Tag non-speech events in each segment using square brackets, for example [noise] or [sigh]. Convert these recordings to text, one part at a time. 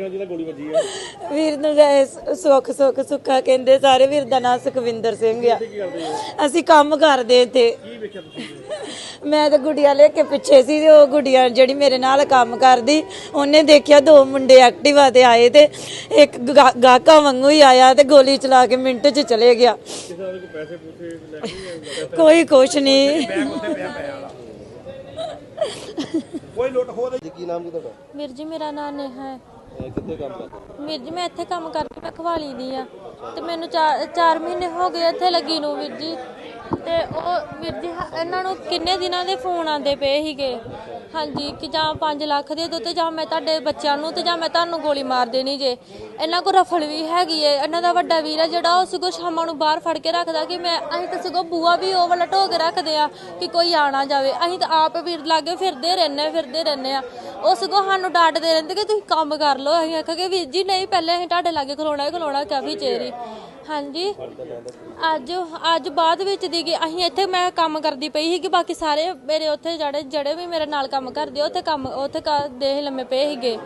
ਭਾਈ ਨਾਲ ਜਿਹਦਾ ਗੋਲੀ ਵੱਜੀ ਹੈ ਵੀਰ ਨੂੰ ਗਏ ਸੁੱਖ ਸੁੱਖ ਸੁੱਖਾ ਕਹਿੰਦੇ ਸਾਰੇ ਵੀਰ ਦਾ ਨਾਂ ਸੁਖਵਿੰਦਰ ਸਿੰਘ ਆ। ਅਸੀਂ ਕੰਮ ਕਰਦੇ ਇੱਥੇ। ਕੀ ਵੇਖਿਆ ਤੁਸੀਂ? ਮੈਂ ਤਾਂ ਗੁੜੀਆ ਲੈ ਕੇ ਪਿੱਛੇ ਸੀ ਤੇ ਉਹ ਗੁੜੀਆ ਜਿਹੜੀ ਮੇਰੇ ਨਾਲ ਕੰਮ ਕਰਦੀ ਉਹਨੇ ਦੇਖਿਆ ਦੋ ਮੁੰਡੇ ਐਕਟਿਵਾ ਤੇ ਆਏ ਤੇ ਇੱਕ ਗਾ- ਗਾਹਕਾਂ ਵਾਂਗੂ ਹੀ ਆਇਆ ਤੇ ਗੋਲੀ ਚਲਾ ਕੇ ਮਿੰਟ 'ਚ ਚਲੇ ਗਿਆ। ਦਾ ਕੋਈ ਕੁਛ ਨਹੀਂ [laughs] ਕੋਈ ਲੁੱਟ ਖੋਹ ਜੀ ਕੀ ਨਾਮ ਕੀ ਤੁਹਾਡਾ? ਵੀਰ ਜੀ ਮੇਰਾ ਨਾਂ ਨੇਹਾ ਹੈ। ਕਿੱਥੇ ਕੰਮ ਕਰਦੇ? ਵੀਰ ਜੀ, ਮੈਂ ਇੱਥੇ ਕੰਮ ਕਰਕੇ ਮੈਂ ਖਵਾਲੀ ਦੀ ਆ। ਤੇ ਮੈਨੂੰ 4 ਮਹੀਨੇ ਹੋ ਗਏ ਇੱਥੇ ਲੱਗੀ ਨੂੰ ਵੀਰ ਜੀ। ਤੇ ਉਹ ਵੀਰ ਜੀ, ਹ- ਇਹਨਾਂ ਨੂੰ ਕਿੰਨੇ ਦਿਨਾਂ ਦੇ ਫੋਨ ਆਉਂਦੇ ਪਏ ਸੀਗੇ? ਹਾਂਜੀ, ਕਿ ਜਾਂ 5 ਲੱਖ ਦੇ ਦਿਓ ਤੇ ਜਾਂ ਮੈਂ ਤੁਹਾਡੇ ਬੱਚਿਆਂ ਨੂੰ ਤੇ ਜਾਂ ਮੈਂ ਤੁਹਾਨੂੰ ਗੋਲੀ ਮਾਰ ਦੇਣੀ ਜੇ। ਇਹਨਾਂ ਕੋਲ ਰਫਲ ਵੀ ਹੈਗੀ ਏ। ਇਹਨਾਂ ਦਾ ਵੱਡਾ ਵੀਰ ਹੈ ਜਿਹੜਾ ਉਹ ਸਗੋਂ ਸ਼ਾਮਾਂ ਨੂੰ ਬਾਹਰ ਫੜ ਕੇ ਰੱਖਦਾ ਕਿ ਮੈਂ, ਅਸੀਂ ਤਾਂ ਸਗੋਂ ਬੂਆ ਵੀ ਉਹ ਵਾਲਾ ਢੋ ਕੇ ਰੱਖਦੇ ਆ ਕਿ ਕੋਈ ਆ ਨਾ ਜਾਵੇ। ਅਸੀਂ ਤਾਂ ਆਪ ਵੀਰ ਲਾਗੇ ਫਿਰਦੇ ਰਹਿੰਦੇ ਫਿਰਦੇ ਰਹਿੰਦੇ ਆ। ਉਹ ਸਗੋਂ ਸਾਨੂੰ ਡਾਂਟਦੇ ਰਹਿੰਦੇ ਕਿ ਤੁਸੀਂ ਕੰਮ ਕਰ ਲਓ। ਅਸੀਂ ਆਖਾਂਗੇ ਵੀਰ ਜੀ ਨਹੀਂ, ਪਹਿਲੇ ਅਸੀਂ ਤੁਹਾਡੇ ਲਾਗੇ ਖਲੋਣਾ ਹੀ ਖਲੋਣਾ ਕਾਫੀ ਚਿਰ। ਹੀ ਹਾਂਜੀ। ਅੱਜ ਅੱਜ ਬਾਅਦ ਵਿੱਚ ਦੀ ਗਈ ਅਸੀਂ ਇੱਥੇ ਮੈਂ ਕੰਮ ਕਰਦੀ ਪਈ ਸੀ ਕਿ ਬਾਕੀ ਸਾਰੇ ਮੇਰੇ ਉੱਥੇ ਜਿਹੜੇ ਜਿਹੜੇ ਵੀ ਮੇਰੇ ਨਾਲ ਕੰਮ ਕਰਦੇ, ਉੱਥੇ ਕੰਮ, ਉੱਥੇ ਕਰਦੇ ਸੀ ਲੰਮੇ ਪਏ ਸੀਗੇ।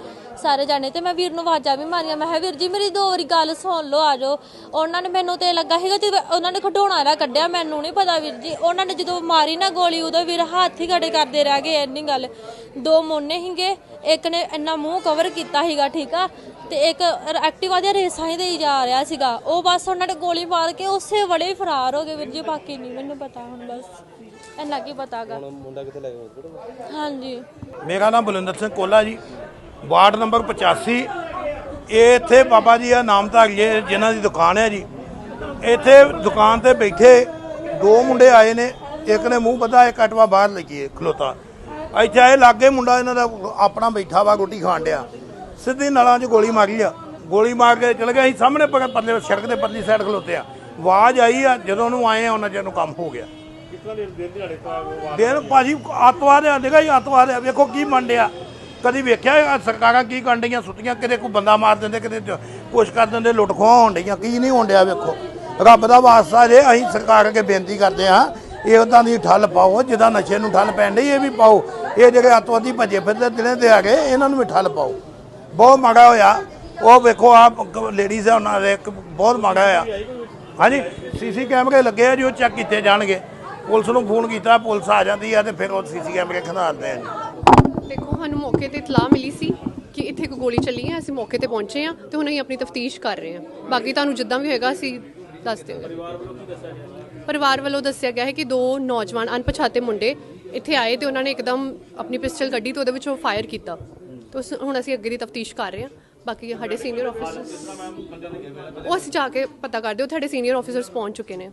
ਸਾਰੇ ਜਾਣੇ ਤੇ ਮੈਂ ਵੀਰ ਨੂੰ ਆਵਾਜ਼ਾਂ ਵੀ ਮਾਰੀਆਂ, ਮੈਂ ਕਿਹਾ, ਵੀਰ ਜੀ, ਮੇਰੀ ਦੋ ਵਾਰੀ ਗੱਲ ਸੁਣ ਲਓ, ਆ ਜਾਓ। ਉਹਨਾਂ ਨੇ ਮੈਨੂੰ ਤੇ ਲੱਗਾ ਸੀਗਾ ਜਦੋਂ ਉਹਨਾਂ ਨੇ ਖਡੋਣਾ ਨਾ ਕੱਢਿਆ, ਮੈਨੂੰ ਨਹੀਂ ਪਤਾ ਵੀਰ ਜੀ। ਉਹਨਾਂ ਨੇ ਜਦੋਂ ਮਾਰੀ ਨਾ ਗੋਲੀ, ਉਦੋਂ ਵੀਰ ਹੱਥ ਹੀ ਖੜੇ ਕਰਦੇ ਰਹਿ ਗਏ, ਇੰਨੀ ਗੱਲ। ਦੋ ਮੋਨੇ ਸੀਗੇ, ਇੱਕ ਨੇ ਇੰਨਾ ਮੂੰਹ ਕਵਰ ਕੀਤਾ ਸੀਗਾ, ਠੀਕ ਆ? ਤੇ ਇੱਕ ਐਕਟਿਵਾ ਦੇ ਰੇਸਾਂ ਹੀ ਦੇਈ ਜਾ ਰਿਹਾ ਸੀਗਾ ਉਹ ਬਸ ਉਹਨਾਂ ਨੇ ਗੋਲੀ ਮਾਰ ਕੇ ਉਸੇ ਵੇਲੇ ਹੀ ਫਰਾਰ ਹੋ ਗਏ ਵੀਰ ਜੀ ਬਾਕੀ ਨਹੀਂ ਮੈਨੂੰ ਪਤਾ ਹੁਣ ਬਸ ਇੰਨਾ ਕੀ ਪਤਾਗਾ। ਹੁਣ ਮੁੰਡਾ ਕਿੱਥੇ ਲੈ ਹਸਪੀਟਲ ਹਾਂਜੀ। ਮੇਰਾ ਨਾਮ ਬਲਵਿੰਦਰ ਸਿੰਘ ਕੋਲਾ ਜੀ ਵਾਰਡ ਨੰਬਰ 85 ਇਹ ਇੱਥੇ ਬਾਬਾ ਜੀ ਆ ਨਾਮਧਾਰੀ ਹੈ ਜਿਨ੍ਹਾਂ ਦੀ ਦੁਕਾਨ ਹੈ ਜੀ। ਇੱਥੇ ਦੁਕਾਨ ਤੇ ਬੈਠੇ ਦੋ ਮੁੰਡੇ ਆਏ ਨੇ ਇੱਕ ਨੇ ਮੂੰਹ ਬੱਧਾ ਇੱਕ ਅਟਵਾ ਬਾਹਰ ਲੱਗੀ ਖਲੋਤਾ। ਇੱਥੇ ਆਏ ਲਾਗੇ ਮੁੰਡਾ ਇਹਨਾਂ ਦਾ ਆਪਣਾ ਬੈਠਾ ਵਾ ਰੋਟੀ ਖਾਣ ਡਿਆ। ਸਿੱਧੀ ਨਲਾਂ 'ਚ ਗੋਲੀ ਮਾਰੀ ਆ। ਗੋਲੀ ਮਾਰ ਕੇ ਚਲ ਗਿਆ ਸੀ ਸਾਹਮਣੇ ਪਰ ਪਰਲੇ ਸੜਕ ਦੇ ਪਰਲੀ ਸਾਈਡ ਖਲੋਤੇ ਆ। ਆਵਾਜ਼ ਆਈ ਆ, ਜਦੋਂ ਉਹਨੂੰ ਆਏ ਆ, ਉਹਨਾਂ ਚਿਰ ਨੂੰ ਕੰਮ ਹੋ ਗਿਆ। ਕਿਸ ਤਰ੍ਹਾਂ ਦੇ ਦਿਨ ਦਿਹਾੜੇ ਤਾਂ ਉਹ ਦਿਨ ਭਾਜੀ ਆਤਵਾਦ ਆ, ਦੇਖਾ ਜੀ ਆਤਵਾਦ ਆ। ਵੇਖੋ ਕੀ ਮੰਡਿਆ ਕਦੀ ਵੇਖਿਆ ਇਹ ਸਰਕਾਰਾਂ ਕੀ ਕਰਨ ਡਈਆਂ, ਸੁੱਤੀਆਂ, ਕਿਤੇ ਕੋਈ ਬੰਦਾ ਮਾਰ ਦਿੰਦੇ, ਕਿਤੇ ਜ- ਕੁਛ ਕਰ ਦਿੰਦੇ, ਲੁੱਟ ਖੋਹ ਹੋਣ ਡਈਆਂ। ਕੀ ਨਹੀਂ ਹੋਣ ਡਿਆ, ਵੇਖੋ। ਰੱਬ ਦਾ ਵਾਸਤਾ ਜੇ ਅਸੀਂ ਸਰਕਾਰ ਅੱਗੇ ਬੇਨਤੀ ਕਰਦੇ ਹਾਂ, ਇਹ ਉਦਾਂ ਦੀ ਠੱਲ ਪਾਓ ਜਿੱਦਾਂ ਨਸ਼ੇ ਨੂੰ ਠੱਲ ਪੈਣ ਡਈ, ਇਹ ਵੀ ਪਾਓ। ਇਹ ਜਿਹੜੇ ਅੱਤਵਾਦੀ ਭੱਜੇ ਫਿਰਦੇ ਦਿਨੇ ਤੇ ਆ ਗਏ ਇਹਨਾਂ ਨੂੰ ਵੀ ਠੱਲ ਪਾਓ। ਬਹੁਤ ਮਾੜਾ ਹੋਇਆ। ਉਹ ਵੇਖੋ ਆ ਲੇਡੀਜ਼ ਆ ਉਹਨਾਂ ਦੇ ਇੱਕ ਬਹੁਤ ਮਾੜਾ ਹੋਇਆ। ਹਾਂਜੀ ਸੀਸੀ ਕੈਮਰੇ ਲੱਗੇ ਆ ਜੀ ਉਹ ਚੈੱਕ ਕੀਤੇ ਜਾਣਗੇ। ਪੁਲਿਸ ਨੂੰ ਫੋਨ ਕੀਤਾ ਪੁਲਿਸ ਆ ਜਾਂਦੀ ਆ ਤੇ ਫਿਰ ਉਹ ਸੀਸੀ ਕੈਮਰੇ ਖੰਗਾਲਦੇ ਆ ਜੀ। ਦੇਖੋ ਸਾਨੂੰ ਮੌਕੇ ਤੇ ਇਤਲਾਹ ਮਿਲੀ ਸੀ ਕਿ ਇੱਥੇ ਇੱਕ ਗੋਲੀ ਚੱਲੀ ਹੈ ਅਸੀਂ ਮੌਕੇ ਤੇ ਪਹੁੰਚੇ ਹਾਂ ਤੇ ਹੁਣ ਅਸੀਂ ਆਪਣੀ ਤਫਤੀਸ਼ ਕਰ ਰਹੇ ਹਾਂ ਬਾਕੀ ਤੁਹਾਨੂੰ ਜਿੱਦਾਂ ਵੀ ਹੋਏਗਾ ਅਸੀਂ ਦੱਸ ਦਿਆਂਗੇ। ਪਰਿਵਾਰ ਵੱਲੋਂ ਦੱਸਿਆ ਗਿਆ? ਹੈ ਕਿ ਦੋ ਨੌਜਵਾਨ ਅਣਪਛਾਤੇ ਮੁੰਡੇ ਇੱਥੇ ਆਏ ਤੇ ਉਹਨਾਂ ਨੇ ਇੱਕਦਮ ਆਪਣੀ ਪਿਸਟਲ ਕੱਢੀ ਤੇ ਉਹਦੇ ਵਿੱਚੋਂ ਫਾਇਰ ਕੀਤਾ। ਉਸ- ਹੁਣ ਅਸੀਂ ਅੱਗੇ ਦੀ ਤਫਤੀਸ਼ ਕਰ ਰਹੇ ਹਾਂ। ਬਾਕੀ ਸਾਡੇ ਸੀਨੀਅਰ ਆਫੀਸਰਸ ਉਹ ਅਸੀਂ ਜਾ ਕੇ ਪਤਾ ਕਰਦੇ ਹਾਂ ਸਾਡੇ ਸੀਨੀਅਰ ਆਫੀਸਰਸ ਪਹੁੰਚ ਚੁੱਕੇ ਨੇ।